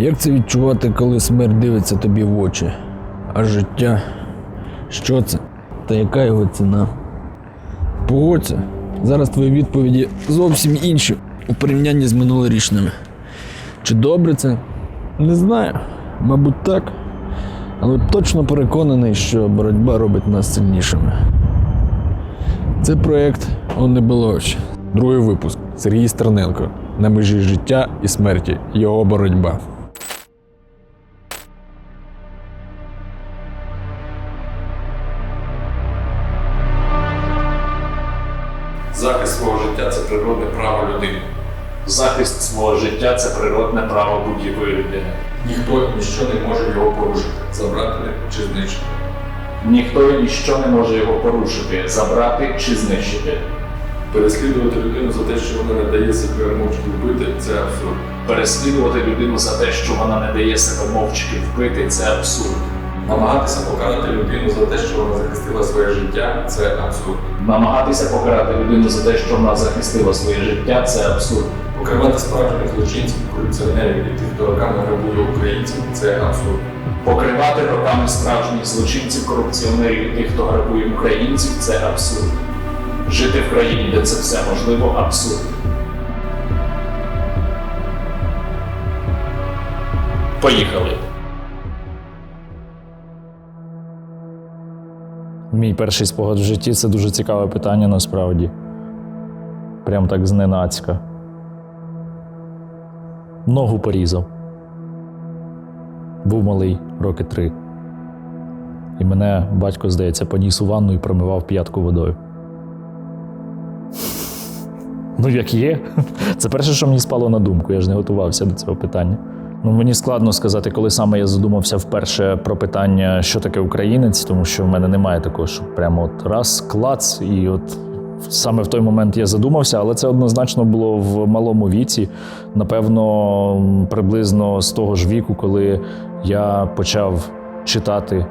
Як це відчувати, коли смерть дивиться тобі в очі? А життя? Що це? Та яка його ціна? Погодься, зараз твої відповіді зовсім інші у порівнянні з минулорічними. Чи добре це? Не знаю. Мабуть, так. Але точно переконаний, що боротьба робить нас сильнішими. Це проєкт «Он не було очі». Другий випуск. Сергій Стерненко. На межі життя і смерті. Його боротьба. Захист свого життя це природне право будь-якої людини. Ніхто ніщо не може його порушити, забрати чи знищити. Ніхто і ніщо не може його порушити, забрати чи знищити. Переслідувати людину за те, що вона не дає себе мовчки вбити, це абсурд. Переслідувати людину за те, що вона не дає себе мовчки вбити, це абсурд. Намагатися покарати людину за те, що вона захистила своє життя, це абсурд. Намагатися покарати людину за те, що вона захистила своє життя, це абсурд. Покривати справжніх злочинців, корупціонерів і тих, хто роками грабує українців, це абсурд. Покривати роками справжніх злочинців, корупціонерів і тих, хто грабує українців, це абсурд. Жити в країні, де це все можливо, абсурд. Поїхали. Мій перший спогад в житті це дуже цікаве питання насправді. Прям так зненацька. Ногу порізав. Був малий, роки три. І мене батько, здається, поніс у ванну і промивав п'ятку водою. Ну, як є. Це перше, що мені спало на думку, я ж не готувався до цього питання. Ну, мені складно сказати, коли саме я задумався вперше про питання, що таке українець, тому що в мене немає такого, що прямо от раз, клац, і от саме в той момент я задумався, але це однозначно було в малому віці. Напевно, приблизно з того ж віку, коли я почав читати,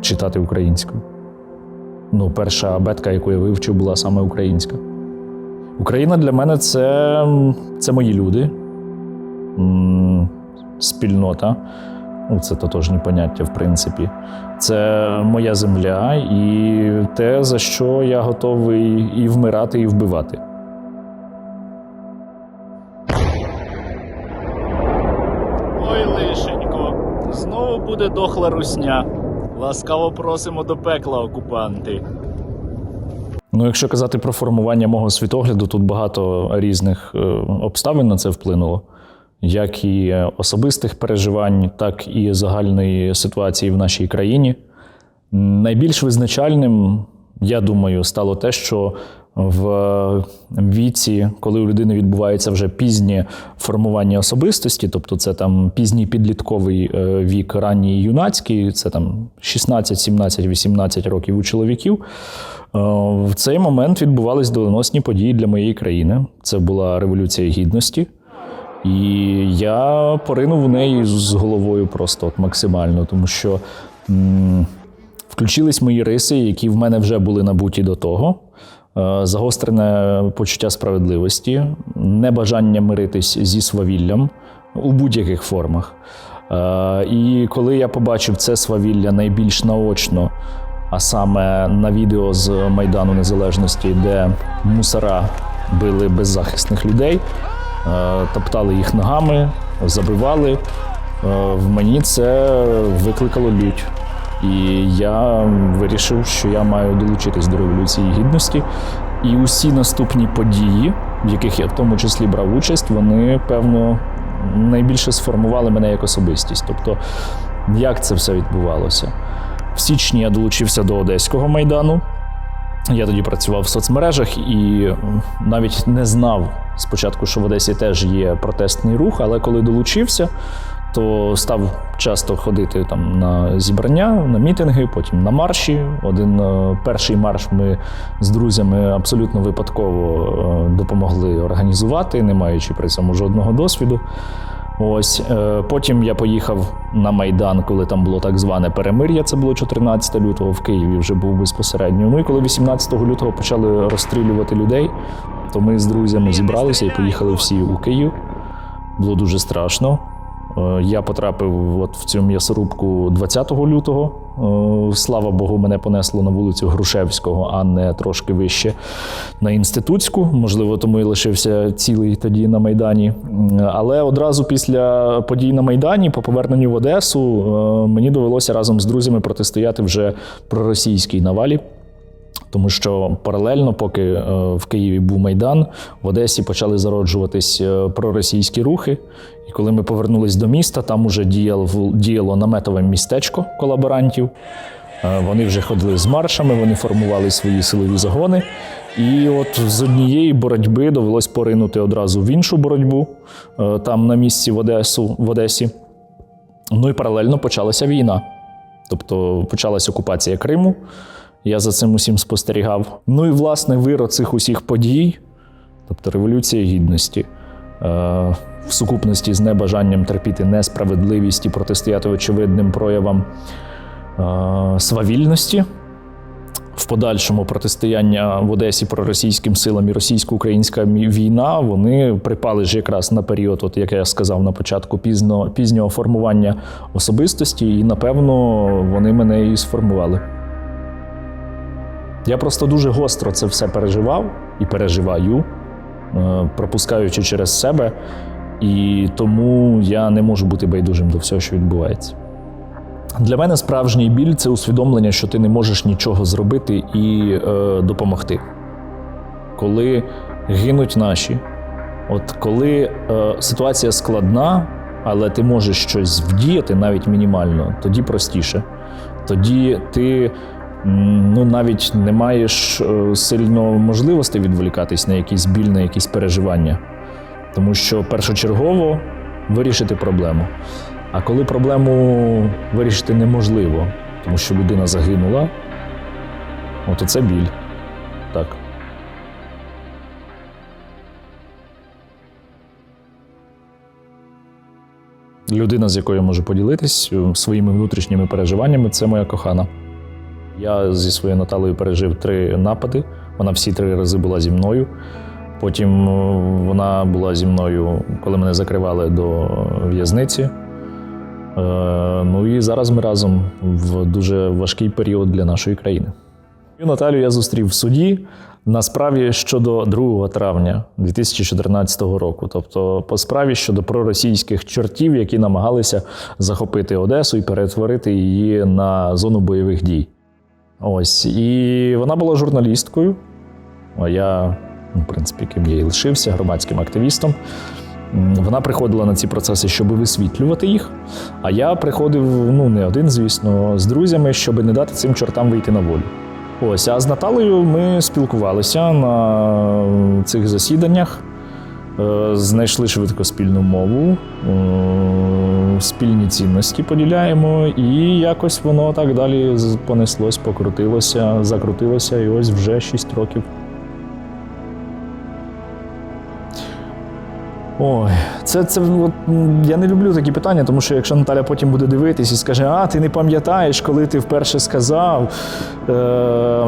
читати українською. Ну, перша абетка, яку я вивчив, була саме українська. Україна для мене це, це мої люди, спільнота. Ну, це тотожні поняття, в принципі. Це моя земля і те, за що я готовий і вмирати, і вбивати. Ой, лишенько, знову буде дохла русня. Ласкаво просимо до пекла, окупанти. Ну, якщо казати про формування мого світогляду, тут багато різних е, обставин на це вплинуло, як і особистих переживань, так і загальної ситуації в нашій країні. Найбільш визначальним, я думаю, стало те, що в віці, коли у людини відбувається вже пізнє формування особистості, тобто це там пізній підлітковий е, вік, ранній юнацький, це там 16, 17, 18 років у чоловіків. Е, В цей момент відбувались доленосні події для моєї країни. Це була революція гідності. І я поринув в неї з головою просто от максимально, тому що м, включились мої риси, які в мене вже були набуті до того. Е, Загострене почуття справедливості, небажання миритись зі свавіллям у будь-яких формах. Е, І коли я побачив це свавілля найбільш наочно, а саме на відео з Майдану Незалежності, де мусора били беззахисних людей, топтали їх ногами, забивали. Е, В мені це викликало лють. І я вирішив, що я маю долучитись до Революції Гідності. І усі наступні події, в яких я в тому числі брав участь, вони, певно, найбільше сформували мене як особистість. Тобто, як це все відбувалося? В січні я долучився до Одеського майдану. Я тоді працював в соцмережах і навіть не знав спочатку, що в Одесі теж є протестний рух, але коли долучився, то став часто ходити там на зібрання, на мітинги, потім на марші. Один е, перший марш ми з друзями абсолютно випадково е, допомогли організувати, не маючи при цьому жодного досвіду. Ось е, потім я поїхав на Майдан, коли там було так зване перемир'я. Це було 14 лютого в Києві. Вже був безпосередньо. Ну і коли 18 лютого почали розстрілювати людей, то ми з друзями зібралися і поїхали всі у Київ. Було дуже страшно. Е, Я потрапив от в цю м'ясорубку 20 лютого. Е, Слава Богу, мене понесло на вулицю Грушевського, а не трошки вище на інститутську. Можливо, тому і лишився цілий тоді на Майдані. Але одразу після подій на Майдані, по поверненню в Одесу, е, мені довелося разом з друзями протистояти вже проросійській навалі. Тому що паралельно, поки е, в Києві був Майдан, в Одесі почали зароджуватись е, проросійські рухи. І коли ми повернулись до міста, там уже діяло, наметове містечко колаборантів. Е, Вони вже ходили з маршами, вони формували свої силові загони. І от з однієї боротьби довелось поринути одразу в іншу боротьбу там на місці в, Одесу, в Одесі. Ну і паралельно почалася війна. Тобто почалася окупація Криму. Я за цим усім спостерігав. Ну і власне вир цих усіх подій, тобто Революція Гідності, е, в сукупності з небажанням терпіти несправедливість і протистояти очевидним проявам е, свавільності. В подальшому протистояння в Одесі проросійським силам і російсько-українська війна вони припали ж якраз на період, от як я сказав на початку, пізно, пізнього формування особистості, і напевно вони мене і сформували. Я просто дуже гостро це все переживав і переживаю, е, пропускаючи через себе, і тому я не можу бути байдужим до всього, що відбувається. Для мене справжній біль це усвідомлення, що ти не можеш нічого зробити і е, допомогти. Коли гинуть наші, от коли е, ситуація складна, але ти можеш щось вдіяти навіть мінімально, тоді простіше. Тоді ти ну, навіть не маєш е, сильно можливості відволікатись на якийсь біль, на якісь переживання. Тому що першочергово вирішити проблему. А коли проблему вирішити неможливо, тому що людина загинула, от оце біль. Так. Людина, з якою я можу поділитись е, своїми внутрішніми переживаннями, це моя кохана. Я зі своєю Наталею пережив три напади. Вона всі три рази була зі мною. Потім е, вона була зі мною, коли мене закривали до в'язниці. Е, Ну і зараз ми разом в дуже важкий період для нашої країни. Наталю я зустрів в суді на справі щодо 2 травня 2014 року, тобто по справі щодо проросійських чортів, які намагалися захопити Одесу і перетворити її на зону бойових дій. Ось і вона була журналісткою. А я, ну, в принципі, ким я і лишився, громадським активістом. Вона приходила на ці процеси, щоб висвітлювати їх. А я приходив, ну не один, звісно, з друзями, щоб не дати цим чортам вийти на волю. Ось, а з Наталею ми спілкувалися на цих засіданнях, е, знайшли швидко спільну мову, спільні цінності поділяємо, і якось воно так далі понеслось, покрутилося, закрутилося, і ось вже 6 років. Ой, це, це от, я не люблю такі питання, тому що якщо Наталя потім буде дивитись і скаже, а ти не пам'ятаєш, коли ти вперше сказав. Е,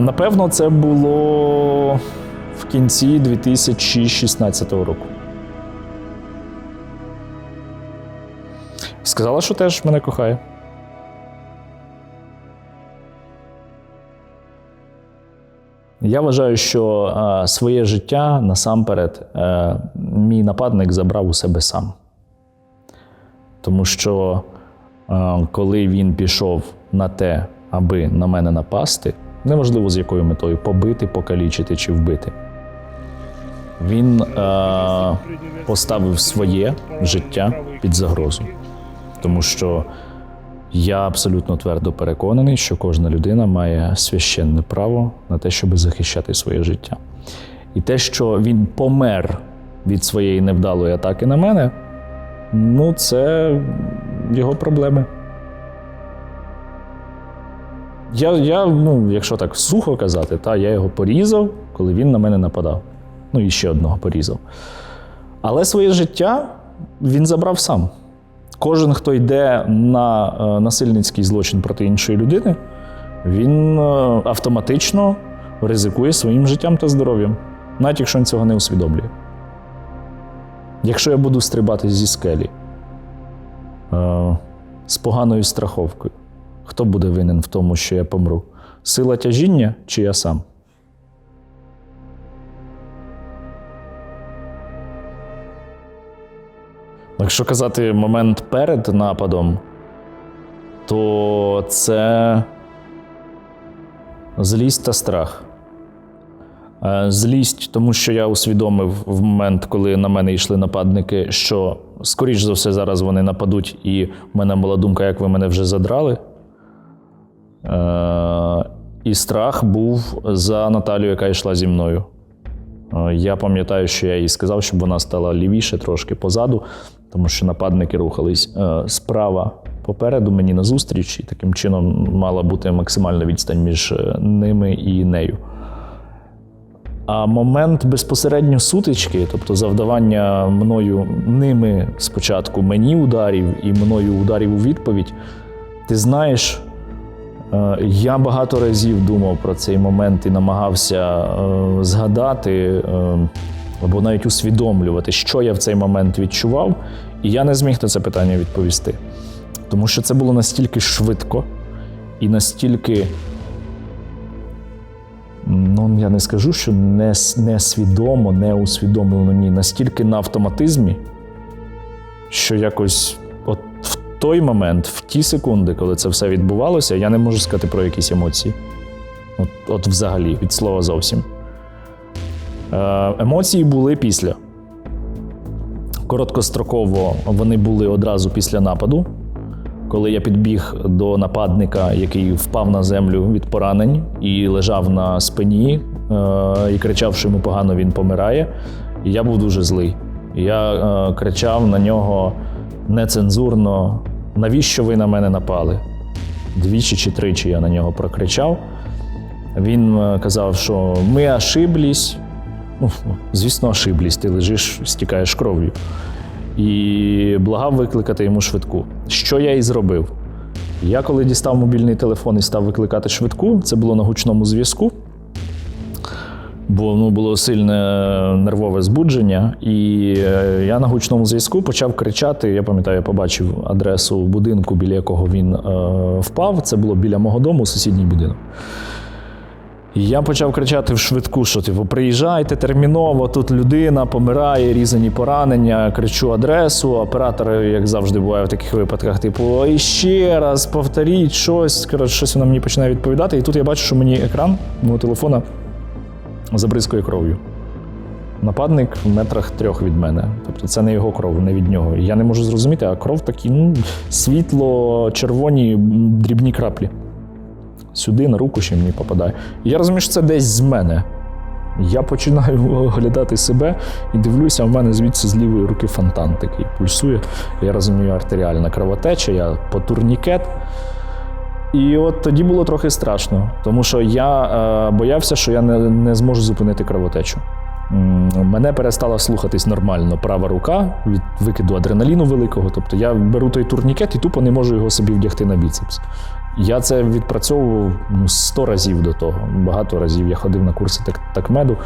напевно, це було в кінці 2016 року. Сказала, що теж мене кохає. Я вважаю, що е, своє життя насамперед е, мій нападник забрав у себе сам. Тому що е, коли він пішов на те, аби на мене напасти, неважливо з якою метою побити, покалічити чи вбити, він е, поставив своє життя під загрозу. Тому що я абсолютно твердо переконаний, що кожна людина має священне право на те, щоб захищати своє життя. І те, що він помер від своєї невдалої атаки на мене, ну, це його проблеми. Я, я ну, якщо так сухо казати, та, я його порізав, коли він на мене нападав. Ну, і ще одного порізав. Але своє життя він забрав сам. Кожен, хто йде на е, насильницький злочин проти іншої людини, він е, автоматично ризикує своїм життям та здоров'ям, навіть якщо він цього не усвідомлює. Якщо я буду стрибати зі скелі е, з поганою страховкою, хто буде винен в тому, що я помру? Сила тяжіння чи я сам? Якщо казати момент перед нападом, то це злість та страх. Е, Злість, тому що я усвідомив в момент, коли на мене йшли нападники, що, скоріш за все, зараз вони нападуть, і в мене була думка, як ви мене вже задрали. Е, І страх був за Наталію, яка йшла зі мною. Е, Я пам'ятаю, що я їй сказав, щоб вона стала лівіше трошки позаду, тому що нападники рухались е, справа попереду мені назустріч, і таким чином мала бути максимальна відстань між е, ними і нею. А момент безпосередньо сутички, тобто завдавання мною ними спочатку мені ударів і мною ударів у відповідь, ти знаєш, е, я багато разів думав про цей момент і намагався згадати або навіть усвідомлювати, що я в цей момент відчував, і я не зміг на це питання відповісти. Тому що це було настільки швидко і настільки ну я не скажу, що не, с- не свідомо, не усвідомлено, ні, настільки на автоматизмі, що якось от в той момент, в ті секунди, коли це все відбувалося, я не можу сказати про якісь емоції. От, от взагалі, від слова зовсім. Е, емоції були після. Короткостроково вони були одразу після нападу коли я підбіг до нападника, який впав на землю від поранень і лежав на спині, е, і кричав, що йому погано він помирає. Я був дуже злий. Я е, кричав на нього нецензурно: навіщо ви на мене напали? Двічі чи тричі я на нього прокричав. Він казав, що ми ошиблись. Ну, звісно, ошиблись, ти лежиш, стікаєш кров'ю і благав викликати йому швидку. Що я і зробив? Я коли дістав мобільний телефон і став викликати швидку, це було на гучному зв'язку. Бо ну, було сильне нервове збудження, і е, я на гучному зв'язку почав кричати. Я пам'ятаю, я побачив адресу будинку, біля якого він е, впав. Це було біля мого дому, сусідній будинок. Я почав кричати в швидку, що типу, приїжджайте терміново, тут людина помирає, різані поранення, кричу адресу. Оператор, як завжди буває в таких випадках, типу, і ще раз повторіть щось. Коротше, щось вона мені починає відповідати. І тут я бачу, що мені екран мого телефона забризкує кров'ю. Нападник в метрах трьох від мене. Тобто це не його кров, не від нього. Я не можу зрозуміти, а кров такі ну, світло-червоні дрібні краплі сюди, на руку ще мені попадає. І я розумію, що це десь з мене. Я починаю оглядати себе і дивлюся, в мене звідси з лівої руки фонтан такий пульсує. Я розумію, артеріальна кровотеча, я по турнікет. І от тоді було трохи страшно, тому що я е, боявся, що я не, не зможу зупинити кровотечу. Мене перестала слухатись нормально права рука від викиду адреналіну великого. Тобто я беру той турнікет і тупо не можу його собі вдягти на біцепс. Я це відпрацьовував ну, 100 разів до того. Багато разів я ходив на курси так, такмеду.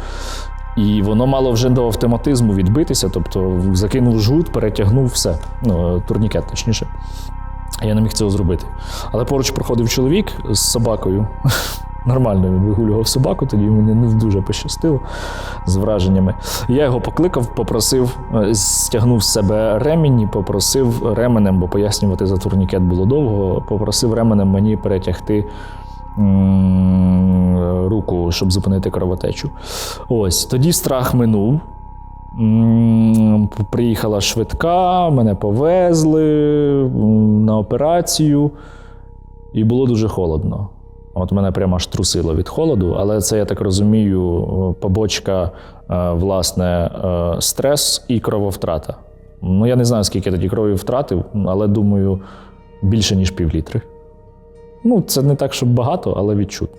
І воно мало вже до автоматизму відбитися, тобто закинув жгут, перетягнув все. Ну, турнікет, точніше. Я не міг цього зробити. Але поруч проходив чоловік з собакою. Нормально він вигулював собаку, тоді мені не дуже пощастило з враженнями. Я його покликав, попросив, е, стягнув з себе ремінь і попросив ременем, бо пояснювати за турнікет було довго. Попросив ременем мені перетягти руку, щоб зупинити кровотечу. Ось тоді страх минув. Приїхала швидка, мене повезли на операцію, і було дуже холодно. От мене прямо аж трусило від холоду, але це, я так розумію, побочка, е, власне, е, стрес і крововтрата. Ну, я не знаю, скільки я тоді крові втратив, але думаю, більше, ніж півлітри. Ну, це не так, щоб багато, але відчутно.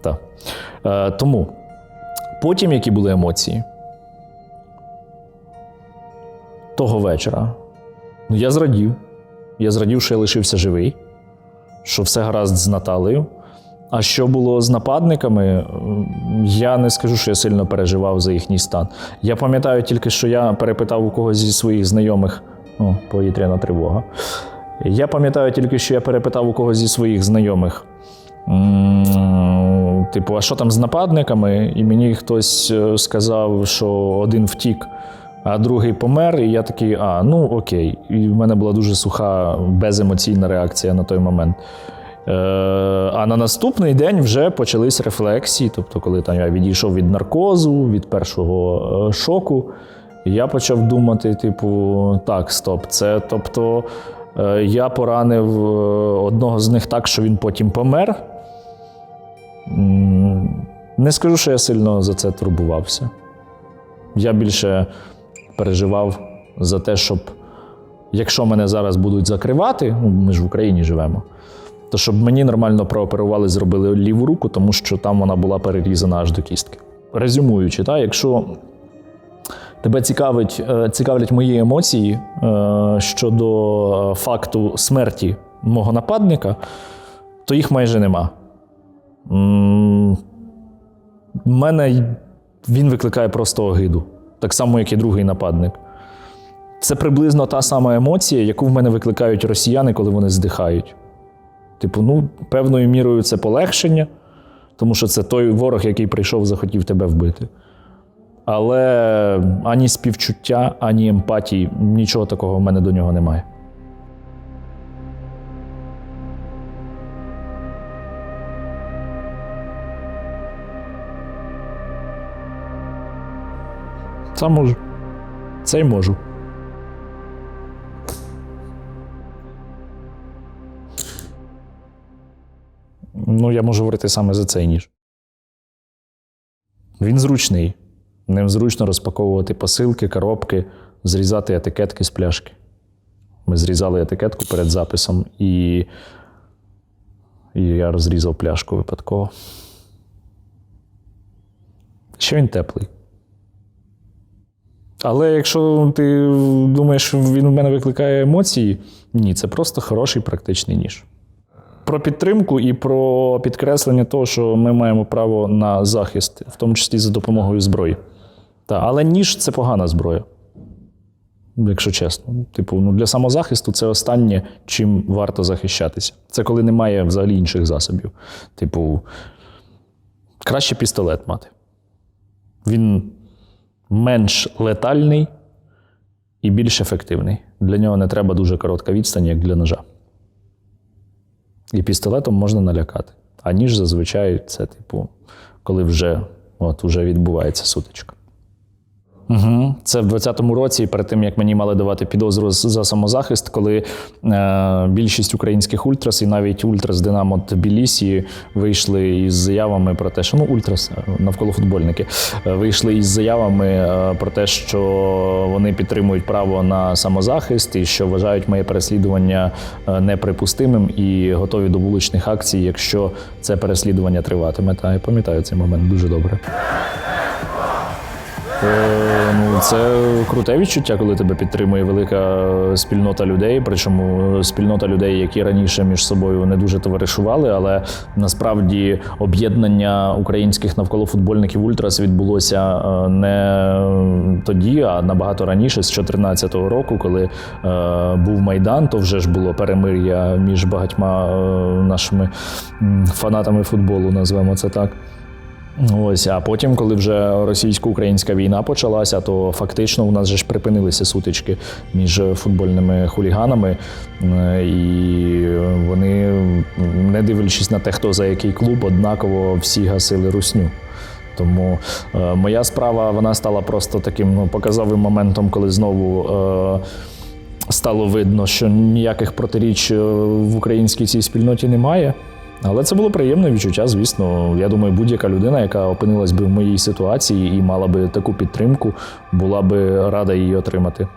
Так. Е, тому потім, які були емоції, того вечора, ну, я зрадів. Я зрадів, що я лишився живий, що все гаразд з Наталею. А що було з нападниками, я не скажу, що я сильно переживав за їхній стан. Я пам'ятаю тільки, що я перепитав у когось зі своїх знайомих, о, повітряна тривога. Я пам'ятаю тільки, що я перепитав у когось зі своїх знайомих. Типу, а що там з нападниками? І мені хтось е, сказав, що один втік, а другий помер. І я такий, а, ну окей. І в мене була дуже суха, беземоційна реакція на той момент. Е, а на наступний день вже почались рефлексії. Тобто, коли там я відійшов від наркозу, від першого е, шоку, я почав думати: типу, так, стоп, це тобто е, я поранив е, одного з них так, що він потім помер. Не скажу, що я сильно за це турбувався. Я більше переживав за те, щоб якщо мене зараз будуть закривати, ну, ми ж в Україні живемо, то щоб мені нормально прооперували, зробили ліву руку, тому що там вона була перерізана аж до кістки. Резюмуючи, та, якщо тебе цікавить, е, цікавлять мої емоції е, щодо е, факту смерті мого нападника, то їх майже нема. В мене він викликає просто огиду, так само, як і другий нападник. Це приблизно та сама емоція, яку в мене викликають росіяни, коли вони здихають. Типу, ну, певною мірою це полегшення, тому що це той ворог, який прийшов, захотів тебе вбити. Але ані співчуття, ані емпатії, нічого такого в мене до нього немає. Це можу. Це й можу. Ну, я можу говорити саме за цей ніж. Він зручний. Ним зручно розпаковувати посилки, коробки, зрізати етикетки з пляшки. Ми зрізали етикетку перед записом, і, і я розрізав пляшку випадково. Ще він теплий. Але якщо ти думаєш, він в мене викликає емоції, ні, це просто хороший практичний ніж. Про підтримку і про підкреслення того, що ми маємо право на захист, в тому числі за допомогою зброї. Та, але ніж це погана зброя. Якщо чесно. Типу, ну для самозахисту це останнє, чим варто захищатися. Це коли немає взагалі інших засобів. Типу, краще пістолет мати. Він менш летальний і більш ефективний. Для нього не треба дуже коротка відстань, як для ножа. І пістолетом можна налякати. А ніж зазвичай це, типу, коли вже, от, вже відбувається сутичка. Угу. Це в 20-му році, перед тим як мені мали давати підозру за самозахист, коли е, більшість українських ультрас і навіть ультрас Динамо Тбілісі вийшли із заявами про те, що ну ультрас е, навколо футбольники е, вийшли із заявами е, про те, що вони підтримують право на самозахист і що вважають моє переслідування неприпустимим і готові до вуличних акцій, якщо це переслідування триватиме. Та я пам'ятаю цей момент дуже добре. Е, Ну, це круте відчуття, коли тебе підтримує велика спільнота людей. Причому спільнота людей, які раніше між собою не дуже товаришували, але насправді об'єднання українських навколофутбольників Ультрас відбулося е, не тоді, а набагато раніше, з 2014 року, коли е, був майдан, то вже ж було перемир'я між багатьма е, нашими фанатами футболу, назвемо це так. Ось, а потім, коли вже російсько-українська війна почалася, то фактично у нас же ж припинилися сутички між футбольними хуліганами, Е, і вони, не дивлячись на те, хто за який клуб, однаково всі гасили русню. Тому е, моя справа вона стала просто таким ну, показовим моментом, коли знову. Е, Стало видно, що ніяких протиріч е, в українській цій спільноті немає. Але це було приємне відчуття, звісно. Я думаю, будь-яка людина, яка опинилась би в моїй ситуації і мала би таку підтримку, була би рада її отримати.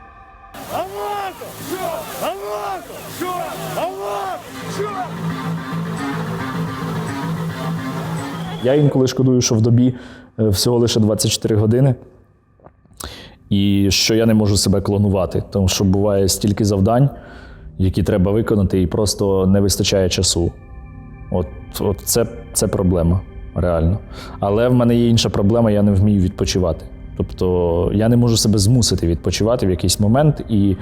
Я інколи шкодую, що в добі е, всього лише 24 години. І що я не можу себе клонувати, тому що буває стільки завдань, які треба виконати, і просто не вистачає часу. От, от це, це проблема, реально. Але в мене є інша проблема, я не вмію відпочивати. Тобто я не можу себе змусити відпочивати в якийсь момент, і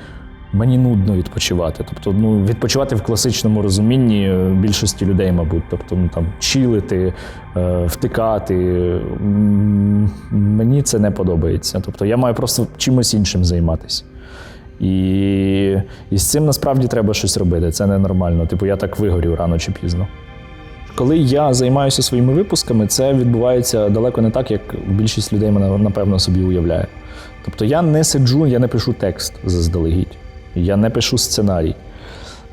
мені нудно відпочивати. Тобто, ну, відпочивати в класичному розумінні е, більшості людей, мабуть. Тобто, ну там чилити, е, втикати. Мені це не подобається. Тобто я маю просто чимось іншим займатися. І, і з цим насправді треба щось робити. Це ненормально. Типу, я так вигорю рано чи пізно. Коли я займаюся своїми випусками, це відбувається далеко не так, як більшість людей мене напевно собі уявляє. Тобто я не сиджу, я не пишу текст заздалегідь, я не пишу сценарій.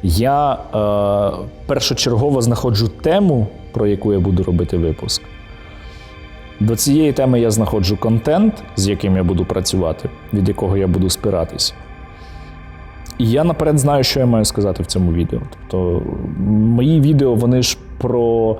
Я е, першочергово знаходжу тему, про яку я буду робити випуск. До цієї теми я знаходжу контент, з яким я буду працювати, від якого я буду спиратись. І я наперед знаю, що я маю сказати в цьому відео. Тобто, мої відео вони ж про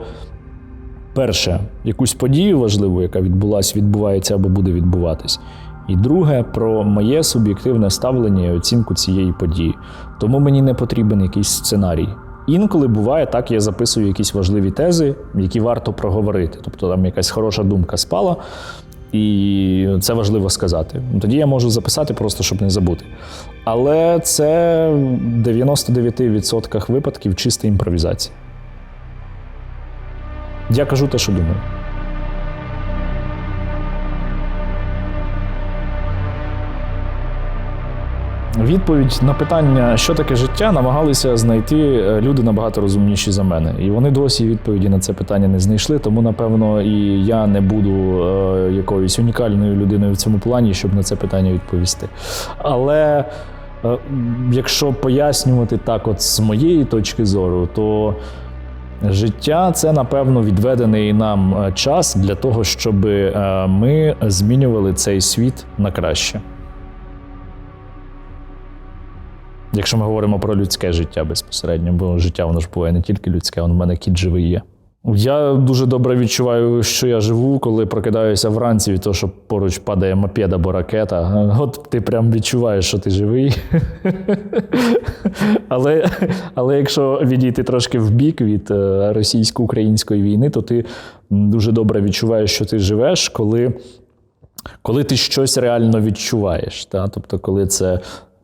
перше, якусь подію важливу, яка відбулася, відбувається або буде відбуватись. І друге, про моє суб'єктивне ставлення і оцінку цієї події. Тому мені не потрібен якийсь сценарій. Інколи буває так, я записую якісь важливі тези, які варто проговорити. Тобто там якась хороша думка спала, і це важливо сказати. Тоді я можу записати просто, щоб не забути. Але це в 99% випадків чиста імпровізація. Я кажу те, що думаю. Відповідь на питання, що таке життя, намагалися знайти е, люди набагато розумніші за мене. І вони досі відповіді на це питання не знайшли. Тому, напевно, і я не буду е, якоюсь унікальною людиною в цьому плані, щоб на це питання відповісти. Але е, якщо пояснювати так, от з моєї точки зору, то життя це, напевно, відведений нам е, час для того, щоб е, ми змінювали цей світ на краще. Якщо ми говоримо про людське життя безпосередньо, бо життя воно ж буває не тільки людське, воно в мене кіт живий є. Я дуже добре відчуваю, що я живу, коли прокидаюся вранці від того, що поруч падає мопед або ракета. От ти прям відчуваєш, що ти живий. Але, але якщо відійти трошки в бік від е, російсько-української війни, то ти дуже добре відчуваєш, що ти живеш, коли, коли ти щось реально відчуваєш. Та? Тобто, коли це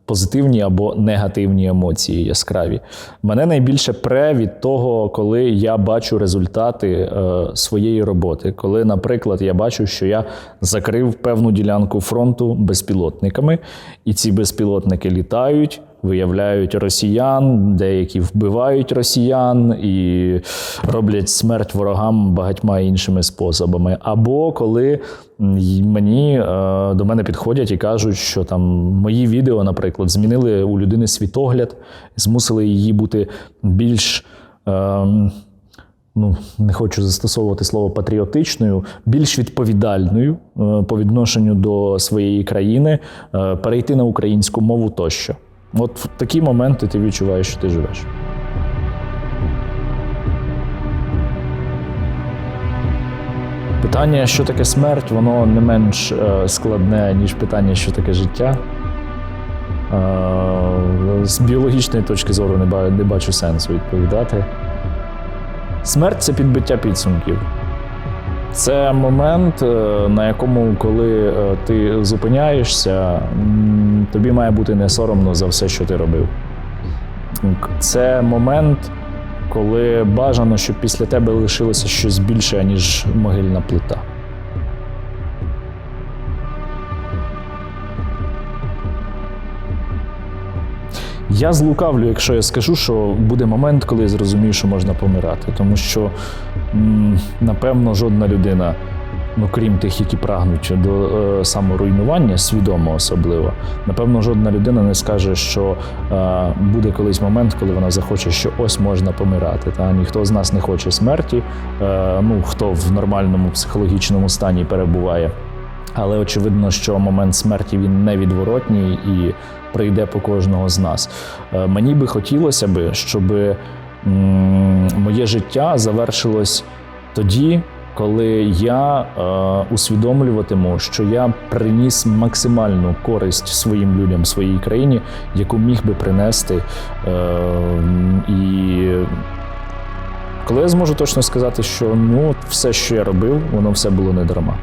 позитивні або негативні емоції яскраві. Мене найбільше пре від того, коли я бачу результати е, своєї роботи. Коли, наприклад, я бачу, що я закрив певну ділянку фронту безпілотниками, і ці безпілотники літають. Виявляють росіян, деякі вбивають росіян і роблять смерть ворогам багатьма іншими способами. Або коли мені е, до мене підходять і кажуть, що там мої відео, наприклад, змінили у людини світогляд, змусили її бути більш. ем, ну, не хочу застосовувати слово патріотичною, більш відповідальною е, по відношенню до своєї країни, е, перейти на українську мову тощо. От в такі моменти ти відчуваєш, що ти живеш. Питання, що таке смерть, воно не менш е, складне, ніж питання, що таке життя. Е, З біологічної точки зору не бачу сенсу відповідати. Смерть це підбиття підсумків. Це момент, е, на якому, коли ти зупиняєшся, тобі має бути не соромно за все, що ти робив. Це момент, коли бажано, щоб після тебе лишилося щось більше, ніж могильна плита. Я злукавлю, якщо я скажу, що буде момент, коли я зрозумію, що можна помирати. Тому що, напевно, жодна людина, ну крім тих, які прагнуть до е, саморуйнування, свідомо особливо, напевно, жодна людина не скаже, що е, буде колись момент, коли вона захоче, що ось можна помирати. Та ніхто з нас не хоче смерті. Е, ну хто в нормальному психологічному стані перебуває. Але очевидно, що момент смерті він невідворотній і прийде по кожного з нас. Е, Мені би хотілося би, щоб м, моє життя завершилось тоді, коли я е, усвідомлюватиму, що я приніс максимальну користь своїм людям, своїй країні, яку міг би принести. Е, і Коли я зможу точно сказати, що ну все, що я робив, воно все було не дарма.